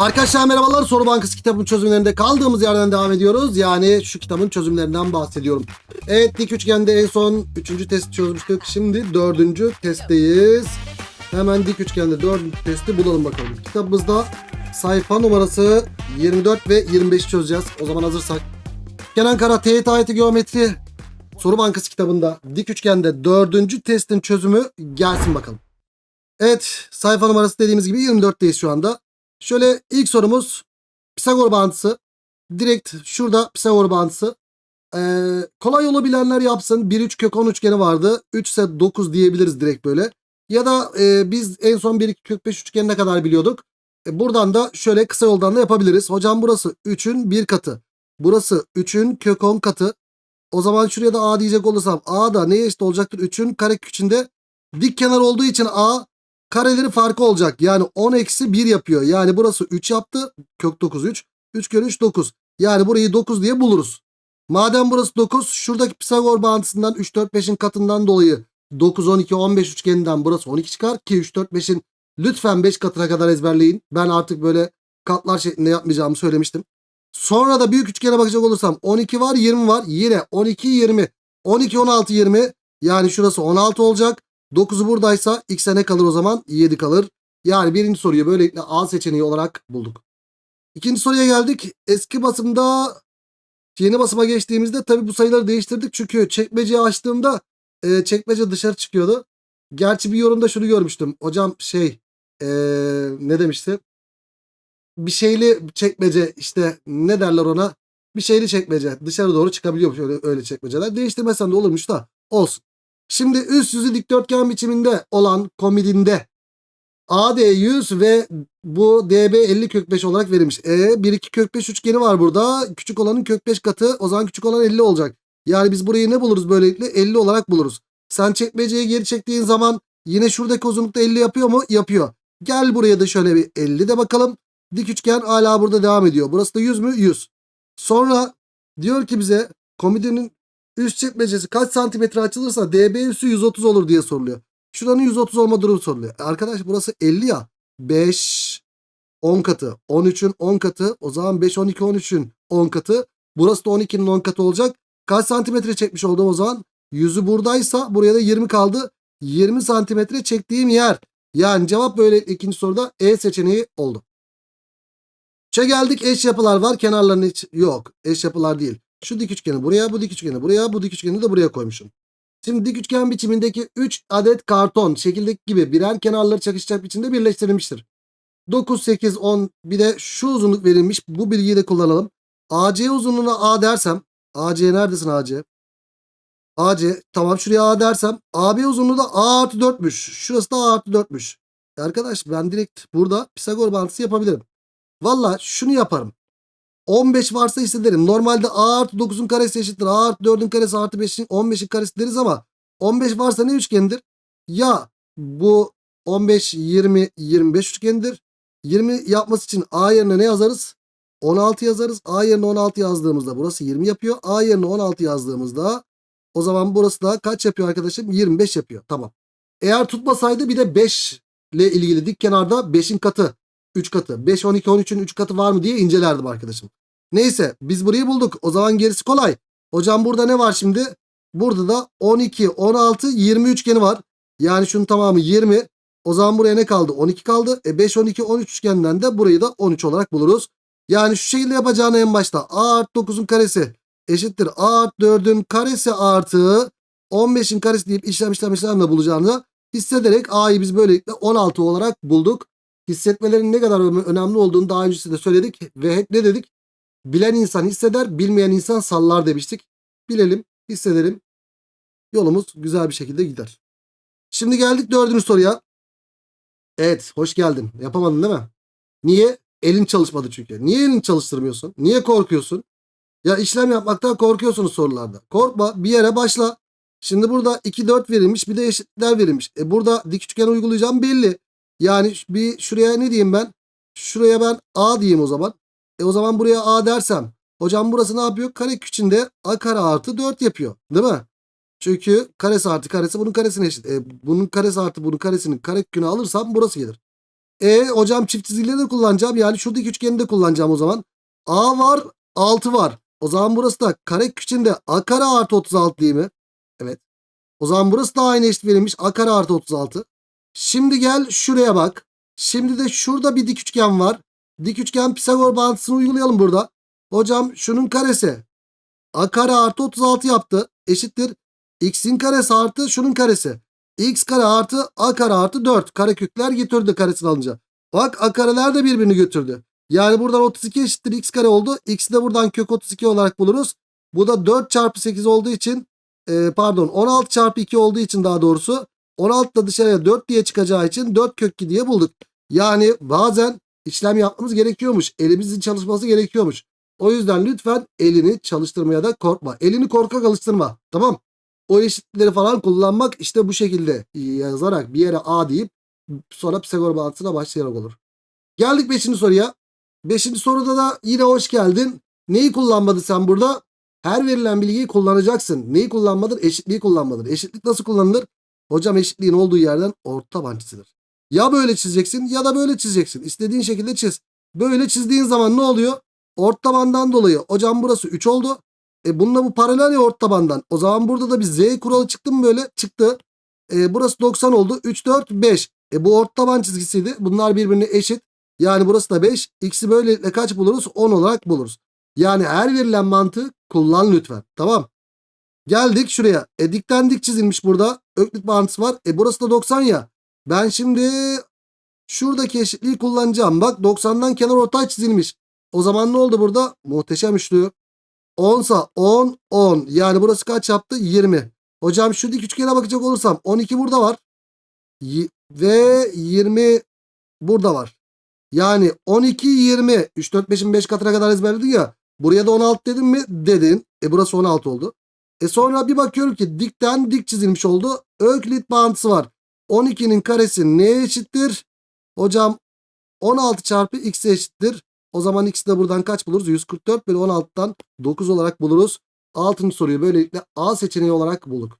Arkadaşlar merhabalar. Soru Bankası kitabın çözümlerinde kaldığımız yerden devam ediyoruz. Yani şu kitabın çözümlerinden bahsediyorum. Evet dik üçgende en son 3. test çözmüştük. Şimdi 4. testteyiz. Hemen dik üçgende 4. testi bulalım bakalım. Kitabımızda sayfa numarası 24 ve 25'i çözeceğiz. O zaman hazırsak. Kenan Kara Teğet Ayeti Geometri Soru Bankası kitabında dik üçgende 4. testin çözümü gelsin bakalım. Evet sayfa numarası dediğimiz gibi 24'teyiz şu anda. Şöyle ilk sorumuz Pisagor bağıntısı. Direkt şurada Pisagor bağıntısı. Ee, kolay yolu bilenler yapsın. 1 3 kök 10 üçgeni vardı. 3 ise 9 diyebiliriz direkt böyle. Ya da e, biz en son 1 2 kök 5 üçgenine kadar biliyorduk. E, buradan da şöyle kısa yoldan da yapabiliriz. Hocam burası 3'ün 1 katı. Burası 3'ün kök 10 katı. O zaman şuraya da A diyecek olursam A da neye eşit olacaktır? 3'ün karekök içinde dik kenar olduğu için A kareleri farkı olacak. Yani 10 eksi 1 yapıyor. Yani burası 3 yaptı. Kök 9 3. 3 kere 3 9. Yani burayı 9 diye buluruz. Madem burası 9 şuradaki Pisagor bağıntısından 3 4 5'in katından dolayı 9 12 15 üçgeninden burası 12 çıkar ki 3 4 5'in lütfen 5 katına kadar ezberleyin. Ben artık böyle katlar şeklinde yapmayacağımı söylemiştim. Sonra da büyük üçgene bakacak olursam 12 var 20 var. Yine 12 20. 12 16 20. Yani şurası 16 olacak. 9'u buradaysa x'e ne kalır o zaman? 7 kalır. Yani birinci soruyu böylelikle A seçeneği olarak bulduk. İkinci soruya geldik. Eski basımda yeni basıma geçtiğimizde tabi bu sayıları değiştirdik. Çünkü çekmeceyi açtığımda e, çekmece dışarı çıkıyordu. Gerçi bir yorumda şunu görmüştüm. Hocam şey e, ne demişti? Bir şeyli çekmece işte ne derler ona? Bir şeyli çekmece dışarı doğru çıkabiliyormuş öyle, öyle çekmeceler. Değiştirmesen de olurmuş da olsun. Şimdi üst yüzü dikdörtgen biçiminde olan komidinde AD 100 ve bu DB 50 kök 5 olarak verilmiş. E 1 2 kök 5 üçgeni var burada. Küçük olanın kök 5 katı o zaman küçük olan 50 olacak. Yani biz burayı ne buluruz böylelikle? 50 olarak buluruz. Sen çekmeceyi geri çektiğin zaman yine şuradaki uzunlukta 50 yapıyor mu? Yapıyor. Gel buraya da şöyle bir 50 de bakalım. Dik üçgen hala burada devam ediyor. Burası da 100 mü? 100. Sonra diyor ki bize komedinin üst çekmecesi kaç santimetre açılırsa DB üssü 130 olur diye soruluyor. Şuranın 130 olma durumu soruluyor. E arkadaş burası 50 ya. 5 10 katı. 13'ün 10 katı. O zaman 5 12 13'ün 10 katı. Burası da 12'nin 10 katı olacak. Kaç santimetre çekmiş oldum o zaman? Yüzü buradaysa buraya da 20 kaldı. 20 santimetre çektiğim yer. Yani cevap böyle ikinci soruda E seçeneği oldu. Çe geldik eş yapılar var. Kenarlarının hiç yok. Eş yapılar değil. Şu dik üçgeni buraya, bu dik üçgeni buraya, bu dik üçgeni de buraya koymuşum. Şimdi dik üçgen biçimindeki 3 adet karton şekildeki gibi birer kenarları çakışacak biçimde birleştirilmiştir. 9, 8, 10 bir de şu uzunluk verilmiş. Bu bilgiyi de kullanalım. AC uzunluğuna A dersem. AC neredesin AC? AC tamam şuraya A dersem. AB uzunluğu da A artı 4'müş. Şurası da A artı 4'müş. Arkadaş ben direkt burada Pisagor bağıntısı yapabilirim. Valla şunu yaparım. 15 varsa hissederim. Normalde A artı 9'un karesi eşittir. A artı 4'ün karesi artı 5'in 15'in karesi deriz ama 15 varsa ne üçgendir? Ya bu 15, 20, 25 üçgendir. 20 yapması için A yerine ne yazarız? 16 yazarız. A yerine 16 yazdığımızda burası 20 yapıyor. A yerine 16 yazdığımızda o zaman burası da kaç yapıyor arkadaşım? 25 yapıyor. Tamam. Eğer tutmasaydı bir de 5 ile ilgili dik kenarda 5'in katı 3 katı. 5, 12, 13'ün 3 katı var mı diye incelerdim arkadaşım. Neyse biz burayı bulduk. O zaman gerisi kolay. Hocam burada ne var şimdi? Burada da 12, 16, 20 üçgeni var. Yani şunun tamamı 20. O zaman buraya ne kaldı? 12 kaldı. E 5, 12, 13 üçgeninden de burayı da 13 olarak buluruz. Yani şu şekilde yapacağını en başta A artı 9'un karesi eşittir. A artı 4'ün karesi artı 15'in karesi deyip işlem işlem işlemle bulacağını hissederek A'yı biz böylelikle 16 olarak bulduk. Hissetmelerin ne kadar önemli olduğunu daha öncesinde söyledik ve hep ne dedik? Bilen insan hisseder, bilmeyen insan sallar demiştik. Bilelim, hissedelim. Yolumuz güzel bir şekilde gider. Şimdi geldik dördüncü soruya. Evet, hoş geldin. Yapamadın değil mi? Niye? Elin çalışmadı çünkü. Niye elini çalıştırmıyorsun? Niye korkuyorsun? Ya işlem yapmaktan korkuyorsunuz sorularda. Korkma, bir yere başla. Şimdi burada 2 4 verilmiş, bir de eşitler verilmiş. E burada dik üçgen uygulayacağım belli. Yani bir şuraya ne diyeyim ben? Şuraya ben A diyeyim o zaman. E o zaman buraya A dersem. Hocam burası ne yapıyor? Kare içinde A kare artı 4 yapıyor. Değil mi? Çünkü karesi artı karesi bunun karesine eşit. E bunun karesi artı bunun karesinin kare kökünü alırsam burası gelir. E hocam çift çizgileri de kullanacağım. Yani şuradaki üçgeni de kullanacağım o zaman. A var 6 var. O zaman burası da kare içinde A kare artı 36 değil mi? Evet. O zaman burası da aynı eşit verilmiş. A kare artı 36. Şimdi gel şuraya bak. Şimdi de şurada bir dik üçgen var. Dik üçgen Pisagor bağıntısını uygulayalım burada. Hocam şunun karesi a kare artı 36 yaptı. Eşittir. x'in karesi artı şunun karesi. x kare artı a kare artı 4. Karekökler getirdi karesini alınca. Bak a kareler de birbirini götürdü. Yani buradan 32 eşittir x kare oldu. x'i de buradan kök 32 olarak buluruz. Bu da 4 çarpı 8 olduğu için e, pardon 16 çarpı 2 olduğu için daha doğrusu 16 da dışarıya 4 diye çıkacağı için 4 kök 2 diye bulduk. Yani bazen işlem yapmamız gerekiyormuş. Elimizin çalışması gerekiyormuş. O yüzden lütfen elini çalıştırmaya da korkma. Elini korkak alıştırma. Tamam. O eşitleri falan kullanmak işte bu şekilde yazarak bir yere A deyip sonra Pisagor bağıntısına başlayarak olur. Geldik 5. soruya. 5. soruda da yine hoş geldin. Neyi kullanmadın sen burada? Her verilen bilgiyi kullanacaksın. Neyi kullanmadın? Eşitliği kullanmadın. Eşitlik nasıl kullanılır? Hocam eşitliğin olduğu yerden orta taban. Ya böyle çizeceksin ya da böyle çizeceksin. İstediğin şekilde çiz. Böyle çizdiğin zaman ne oluyor? Ort tabandan dolayı hocam burası 3 oldu. E bununla bu paralel ya ort tabandan. O zaman burada da bir z kuralı çıktı mı böyle? Çıktı. E burası 90 oldu. 3, 4, 5. E bu ort taban çizgisiydi. Bunlar birbirine eşit. Yani burası da 5. X'i böylelikle kaç buluruz? 10 olarak buluruz. Yani her verilen mantığı kullan lütfen. Tamam. Geldik şuraya. E dikten dik çizilmiş burada. Öklit bağıntısı var. E burası da 90 ya. Ben şimdi şuradaki eşitliği kullanacağım. Bak 90'dan kenar ortay çizilmiş. O zaman ne oldu burada? Muhteşem üçlü. 10 sa 10 10. Yani burası kaç yaptı? 20. Hocam şu dik üçgene bakacak olursam 12 burada var. Ve 20 burada var. Yani 12 20 3 4 5'in 5 katına kadar ezberledin ya. Buraya da 16 dedim mi? Dedin. E burası 16 oldu. E sonra bir bakıyorum ki dikten dik çizilmiş oldu. Öklit bağıntısı var. 12'nin karesi neye eşittir? Hocam 16 çarpı x'e eşittir. O zaman x'i de buradan kaç buluruz? 144 bölü 16'dan 9 olarak buluruz. 6. soruyu böylelikle A seçeneği olarak bulduk.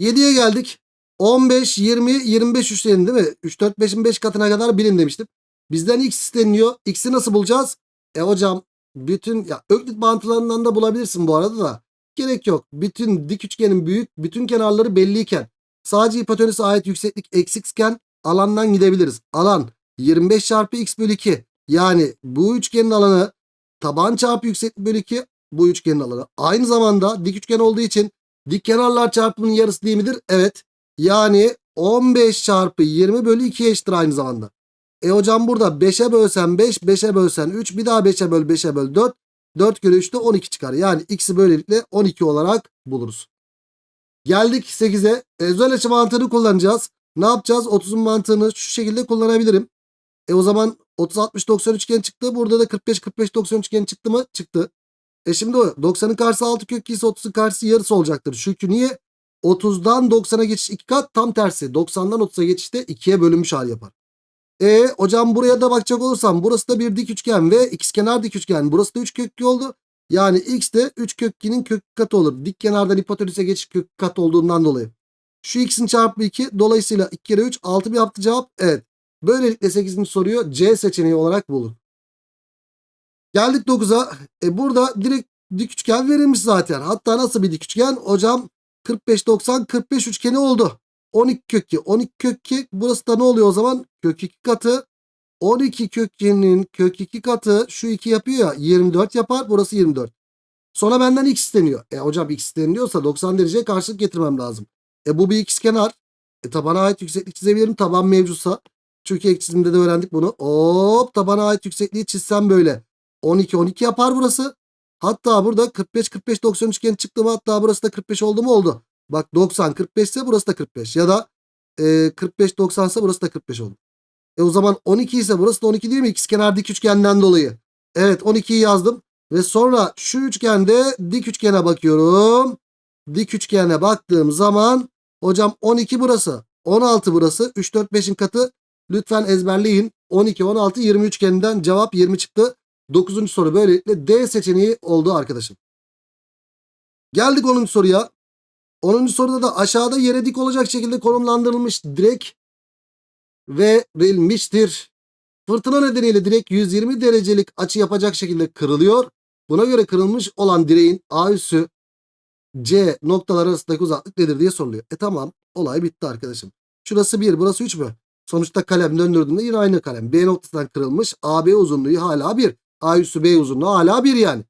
7'ye geldik. 15, 20, 25 üçlerin değil mi? 3, 4, 5'in 5 katına kadar bilin demiştim. Bizden x isteniyor. X'i nasıl bulacağız? E hocam bütün ya öklit bağıntılarından da bulabilirsin bu arada da. Gerek yok. Bütün dik üçgenin büyük, bütün kenarları belliyken sadece hipotenüse ait yükseklik eksikken alandan gidebiliriz. Alan 25 çarpı x bölü 2. Yani bu üçgenin alanı taban çarpı yükseklik bölü 2 bu üçgenin alanı. Aynı zamanda dik üçgen olduğu için dik kenarlar çarpımının yarısı değil midir? Evet. Yani 15 çarpı 20 bölü 2 eşittir aynı zamanda. E hocam burada 5'e bölsen 5, 5'e bölsen 3, bir daha 5'e böl, 5'e böl 4. 4 kere 3 de 12 çıkar. Yani x'i böylelikle 12 olarak buluruz. Geldik 8'e. Özel açı mantığını kullanacağız. Ne yapacağız? 30'un mantığını şu şekilde kullanabilirim. E o zaman 30 60 90 üçgen çıktı. Burada da 45 45 90 üçgen çıktı mı? Çıktı. E şimdi o 90'ın karşısı 6 kök 2 ise 30'un karşısı yarısı olacaktır. Çünkü niye? 30'dan 90'a geçiş 2 kat tam tersi. 90'dan 30'a geçişte 2'ye bölünmüş hal yapar. E hocam buraya da bakacak olursam burası da bir dik üçgen ve ikizkenar dik üçgen. Burası da 3 kök 2 oldu. Yani x de 3 kök 2'nin kök katı olur. Dik kenardan hipotenüse geçiş kök kat olduğundan dolayı. Şu x'in çarpı 2 dolayısıyla 2 kere 3 6 mi yaptı cevap? Evet. Böylelikle 8. soruyu C seçeneği olarak bulun. Geldik 9'a. E burada direkt dik üçgen verilmiş zaten. Hatta nasıl bir dik üçgen? Hocam 45 90 45 üçgeni oldu. 12 kök 2. 12 kök 2 burası da ne oluyor o zaman? Kök 2 katı. 12 kök 2'nin kök 2 katı şu 2 yapıyor ya 24 yapar. Burası 24. Sonra benden x isteniyor. E hocam x isteniliyorsa 90 dereceye karşılık getirmem lazım. E bu bir ikizkenar. E tabana ait yükseklik çizebilirim taban mevcutsa. Çünkü ek çizimde de öğrendik bunu. Hop tabana ait yüksekliği çizsem böyle. 12 12 yapar burası. Hatta burada 45 45 90 üçgen çıktı mı hatta burası da 45 oldu mu oldu. Bak 90 45 ise burası da 45 ya da e, 45 90 ise burası da 45 oldu. E o zaman 12 ise burası da 12 değil mi? İkizkenar dik üçgenden dolayı. Evet 12'yi yazdım. Ve sonra şu üçgende dik üçgene bakıyorum. Dik üçgene baktığım zaman hocam 12 burası. 16 burası. 3 4 5'in katı. Lütfen ezberleyin. 12 16 20 üçgeninden cevap 20 çıktı. 9. soru böylelikle D seçeneği oldu arkadaşım. Geldik 10. soruya. 10. soruda da aşağıda yere dik olacak şekilde konumlandırılmış direk verilmiştir. Fırtına nedeniyle direk 120 derecelik açı yapacak şekilde kırılıyor. Buna göre kırılmış olan direğin A üssü C noktalar arasındaki uzaklık nedir diye soruluyor. E tamam olay bitti arkadaşım. Şurası 1 burası 3 mü? Sonuçta kalem döndürdüğümde yine aynı kalem. B noktasından kırılmış. AB uzunluğu hala 1. A üssü B uzunluğu hala 1 yani.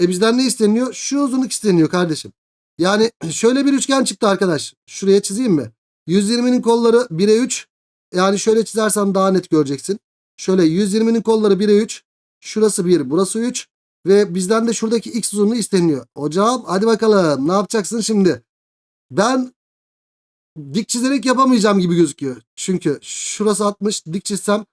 E bizden ne isteniyor? Şu uzunluk isteniyor kardeşim. Yani şöyle bir üçgen çıktı arkadaş. Şuraya çizeyim mi? 120'nin kolları 1'e 3. Yani şöyle çizersem daha net göreceksin. Şöyle 120'nin kolları 1'e 3. Şurası 1, burası 3. Ve bizden de şuradaki x uzunluğu isteniyor. Hocam hadi bakalım ne yapacaksın şimdi? Ben dik çizerek yapamayacağım gibi gözüküyor. Çünkü şurası 60 dik çizsem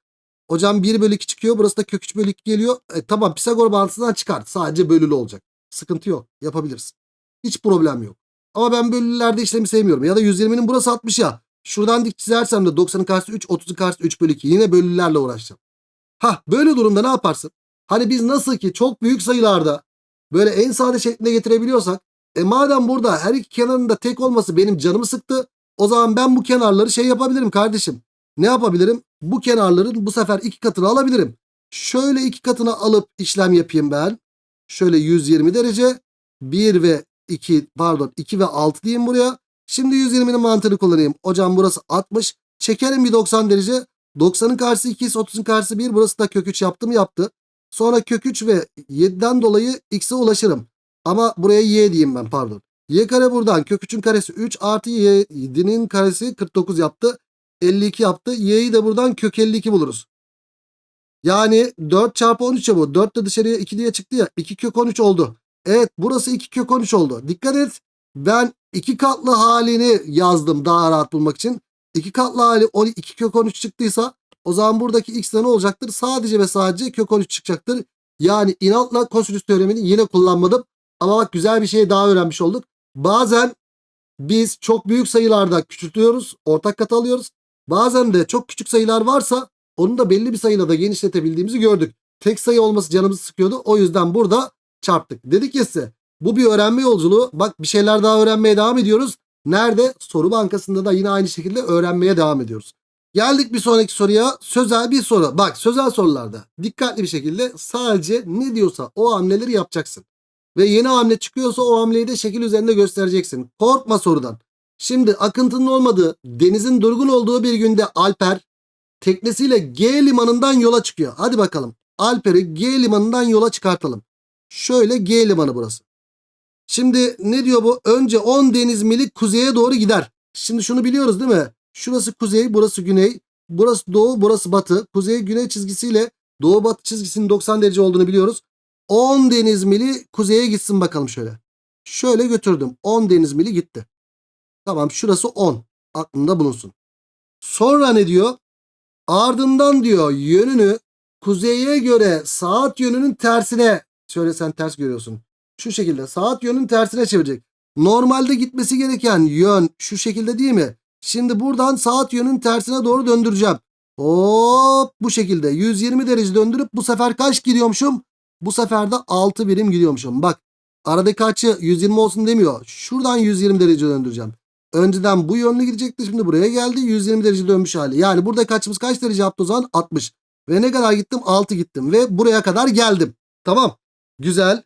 hocam 1 bölü 2 çıkıyor. Burası da kök 3 bölü 2 geliyor. E, tamam Pisagor bağıntısından çıkar. Sadece bölülü olacak. Sıkıntı yok. Yapabilirsin. Hiç problem yok. Ama ben bölülerde işlemi sevmiyorum. Ya da 120'nin burası 60 ya. Şuradan dik çizersem de 90'ın karşısı 3, 30'un karşısı 3 bölü 2. Yine bölülerle uğraşacağım. Hah böyle durumda ne yaparsın? Hani biz nasıl ki çok büyük sayılarda böyle en sade şeklinde getirebiliyorsak e madem burada her iki kenarında tek olması benim canımı sıktı. O zaman ben bu kenarları şey yapabilirim kardeşim. Ne yapabilirim? Bu kenarların bu sefer iki katını alabilirim. Şöyle iki katını alıp işlem yapayım ben. Şöyle 120 derece. 1 ve 2 pardon 2 ve 6 diyeyim buraya. Şimdi 120'nin mantığını kullanayım. Hocam burası 60. Çekerim bir 90 derece. 90'ın karşısı 2 ise 30'un karşısı 1. Burası da kök 3 yaptım yaptı. Sonra kök 3 ve 7'den dolayı x'e ulaşırım. Ama buraya y diyeyim ben pardon. y kare buradan kök 3'ün karesi 3 artı y 7'nin karesi 49 yaptı. 52 yaptı. y'yi de buradan kök 52 buluruz. Yani 4 çarpı 13 ya bu. 4 de dışarıya 2 diye çıktı ya. 2 kök 13 oldu. Evet burası 2 kök 13 oldu. Dikkat et. Ben iki katlı halini yazdım daha rahat bulmak için. 2 katlı hali 12 2 kök 13 çıktıysa o zaman buradaki x ne olacaktır? Sadece ve sadece kök 13 çıkacaktır. Yani inatla kosinüs teoremini yine kullanmadım. Ama bak güzel bir şey daha öğrenmiş olduk. Bazen biz çok büyük sayılarda küçültüyoruz. Ortak katı alıyoruz. Bazen de çok küçük sayılar varsa onu da belli bir sayıyla da genişletebildiğimizi gördük. Tek sayı olması canımızı sıkıyordu. O yüzden burada çarptık. Dedik ya size bu bir öğrenme yolculuğu. Bak bir şeyler daha öğrenmeye devam ediyoruz. Nerede? Soru bankasında da yine aynı şekilde öğrenmeye devam ediyoruz. Geldik bir sonraki soruya. Sözel bir soru. Bak sözel sorularda dikkatli bir şekilde sadece ne diyorsa o hamleleri yapacaksın. Ve yeni hamle çıkıyorsa o hamleyi de şekil üzerinde göstereceksin. Korkma sorudan. Şimdi akıntının olmadığı, denizin durgun olduğu bir günde Alper teknesiyle G limanından yola çıkıyor. Hadi bakalım. Alper'i G limanından yola çıkartalım. Şöyle G limanı burası. Şimdi ne diyor bu? Önce 10 deniz mili kuzeye doğru gider. Şimdi şunu biliyoruz değil mi? Şurası kuzey, burası güney. Burası doğu, burası batı. Kuzey güney çizgisiyle doğu batı çizgisinin 90 derece olduğunu biliyoruz. 10 deniz mili kuzeye gitsin bakalım şöyle. Şöyle götürdüm. 10 deniz mili gitti. Tamam şurası 10. Aklında bulunsun. Sonra ne diyor? Ardından diyor yönünü kuzeye göre saat yönünün tersine şöyle sen ters görüyorsun. Şu şekilde saat yönünün tersine çevirecek. Normalde gitmesi gereken yön şu şekilde değil mi? Şimdi buradan saat yönünün tersine doğru döndüreceğim. Hop bu şekilde 120 derece döndürüp bu sefer kaç gidiyormuşum? Bu sefer de 6 birim gidiyormuşum. Bak aradaki açı 120 olsun demiyor. Şuradan 120 derece döndüreceğim. Önceden bu yönlü gidecekti şimdi buraya geldi 120 derece dönmüş hali. Yani buradaki açımız kaç derece yaptı o zaman? 60. Ve ne kadar gittim? 6 gittim ve buraya kadar geldim. Tamam. Güzel.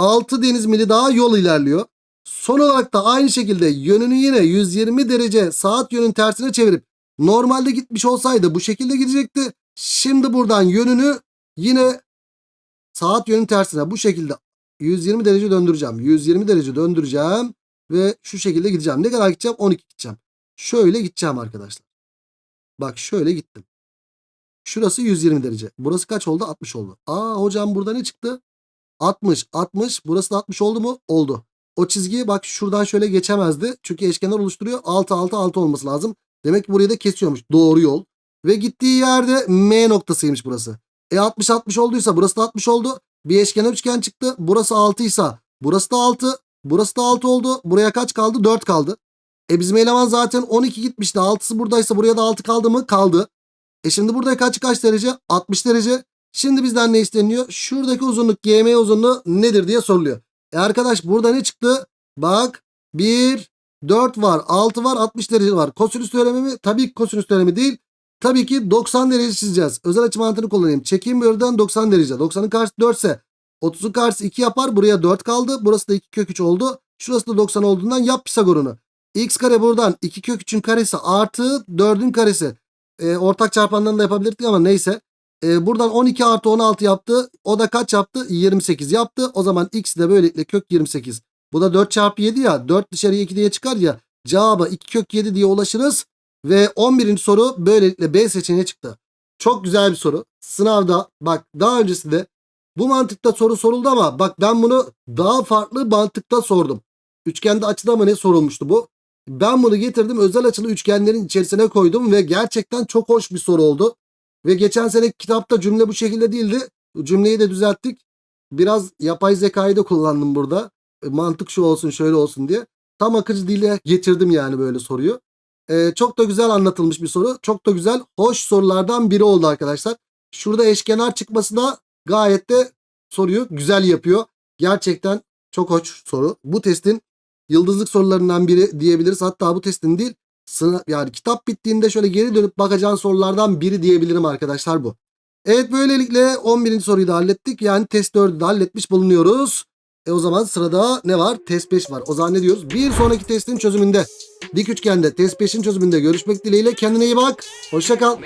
6 deniz mili daha yol ilerliyor. Son olarak da aynı şekilde yönünü yine 120 derece saat yönün tersine çevirip normalde gitmiş olsaydı bu şekilde gidecekti. Şimdi buradan yönünü yine saat yönün tersine bu şekilde 120 derece döndüreceğim. 120 derece döndüreceğim ve şu şekilde gideceğim. Ne kadar gideceğim? 12 gideceğim. Şöyle gideceğim arkadaşlar. Bak şöyle gittim. Şurası 120 derece. Burası kaç oldu? 60 oldu. Aa hocam burada ne çıktı? 60, 60. Burası da 60 oldu mu? Oldu. O çizgiyi bak şuradan şöyle geçemezdi. Çünkü eşkenar oluşturuyor. 6, 6, 6 olması lazım. Demek ki burayı da kesiyormuş. Doğru yol. Ve gittiği yerde M noktasıymış burası. E 60, 60 olduysa burası da 60 oldu. Bir eşkenar üçgen çıktı. Burası 6 ise burası da 6. Burası da 6 oldu. Buraya kaç kaldı? 4 kaldı. E bizim eleman zaten 12 gitmişti. 6'sı buradaysa buraya da 6 kaldı mı? Kaldı. E şimdi burada kaç kaç derece? 60 derece. Şimdi bizden ne isteniyor? Şuradaki uzunluk GM uzunluğu nedir diye soruluyor. E arkadaş burada ne çıktı? Bak 1, 4 var, 6 var, 60 derece var. Kosinüs teoremi mi? Tabii ki kosinüs teoremi değil. Tabii ki 90 derece çizeceğiz. Özel açı mantığını kullanayım. Çekim bölüden 90 derece. 90'ın karşısı 4 ise 30'un karşısı 2 yapar. Buraya 4 kaldı. Burası da 2 kök 3 oldu. Şurası da 90 olduğundan yap Pisagor'unu. X kare buradan 2 kök 3'ün karesi artı 4'ün karesi. Ee, ortak çarpanlarını da yapabilirdik ama neyse. Ee, buradan 12 artı 16 yaptı. O da kaç yaptı? 28 yaptı. O zaman x de böylelikle kök 28. Bu da 4 çarpı 7 ya. 4 dışarıya 2 diye çıkar ya. Cevaba 2 kök 7 diye ulaşırız. Ve 11. soru böylelikle B seçeneği çıktı. Çok güzel bir soru. Sınavda bak daha öncesinde bu mantıkta soru soruldu ama bak ben bunu daha farklı mantıkta sordum. Üçgende açıda mı ne sorulmuştu bu? Ben bunu getirdim özel açılı üçgenlerin içerisine koydum ve gerçekten çok hoş bir soru oldu. Ve geçen sene kitapta cümle bu şekilde değildi. Cümleyi de düzelttik. Biraz yapay zekayı da kullandım burada. E, mantık şu olsun şöyle olsun diye. Tam akıcı dile getirdim yani böyle soruyu. Ee, çok da güzel anlatılmış bir soru. Çok da güzel, hoş sorulardan biri oldu arkadaşlar. Şurada eşkenar çıkması da gayet de soruyu güzel yapıyor. Gerçekten çok hoş soru. Bu testin yıldızlık sorularından biri diyebiliriz. Hatta bu testin değil, yani kitap bittiğinde şöyle geri dönüp bakacağın sorulardan biri diyebilirim arkadaşlar bu. Evet böylelikle 11. soruyu da hallettik. Yani test 4'ü de halletmiş bulunuyoruz. E o zaman sırada ne var? Test 5 var. O zaman ne diyoruz? Bir sonraki testin çözümünde. Dik üçgende test 5'in çözümünde görüşmek dileğiyle. Kendine iyi bak. Hoşça kal.